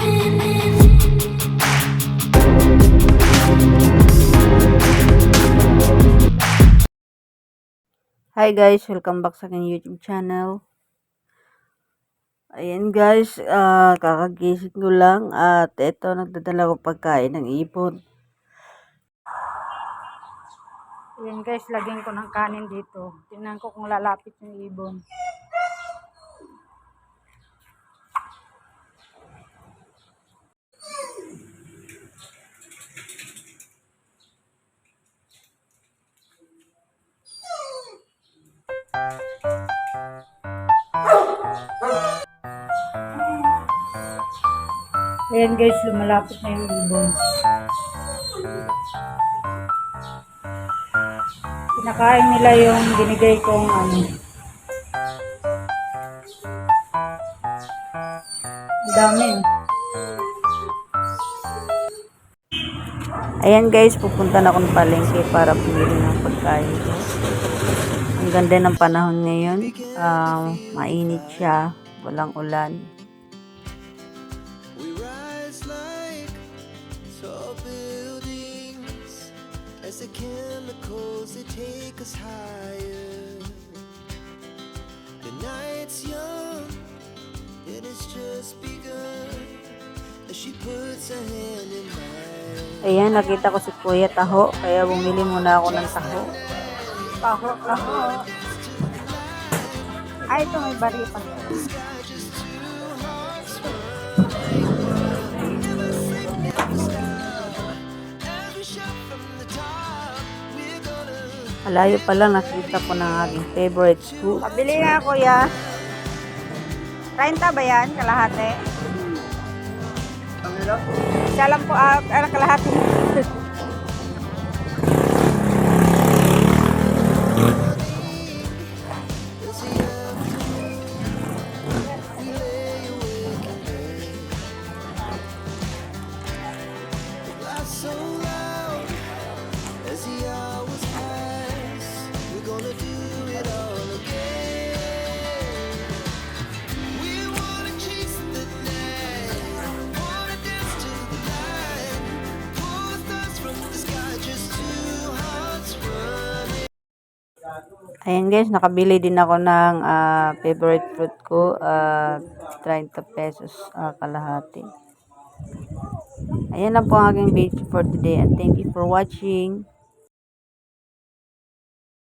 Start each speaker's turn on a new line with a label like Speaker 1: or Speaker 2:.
Speaker 1: Hi guys, welcome back sa aking YouTube channel. Ayan guys, uh, kakagising ko lang at ito nagdadala ko pagkain ng ipon.
Speaker 2: Ayan guys, lagyan ko ng kanin dito. Tingnan ko kung lalapit yung ibon. Ayan guys, lumalapit na yung ibon. Kinakain nila yung binigay kong ano. Ang dami.
Speaker 1: Ayan guys, pupunta na akong palengke para pumili ng pagkain ko. Ang ganda ng panahon ngayon. Ah, mainit siya, walang ulan.
Speaker 3: As the chemicals they take us higher. The night's young, and it's just begun as she puts her hand in mine.
Speaker 1: Ayan, nakita ko si Kuya Taho, kaya bumili muna ako ng taho.
Speaker 2: Taho, taho. Ay, ito may bari pa.
Speaker 3: Every shot from the top, we're gonna
Speaker 1: Malayo pa lang nakita ko ng aking favorite food.
Speaker 2: Pabili nga kuya. 30 ba yan? Kalahati? Isa lang po, ah, ah, kalahati.
Speaker 1: Ayan guys, nakabili din ako ng ah, favorite fruit ko, ah, 30 pesos ah, kalahati. Ayan lang po ang aking video for today and thank you for watching.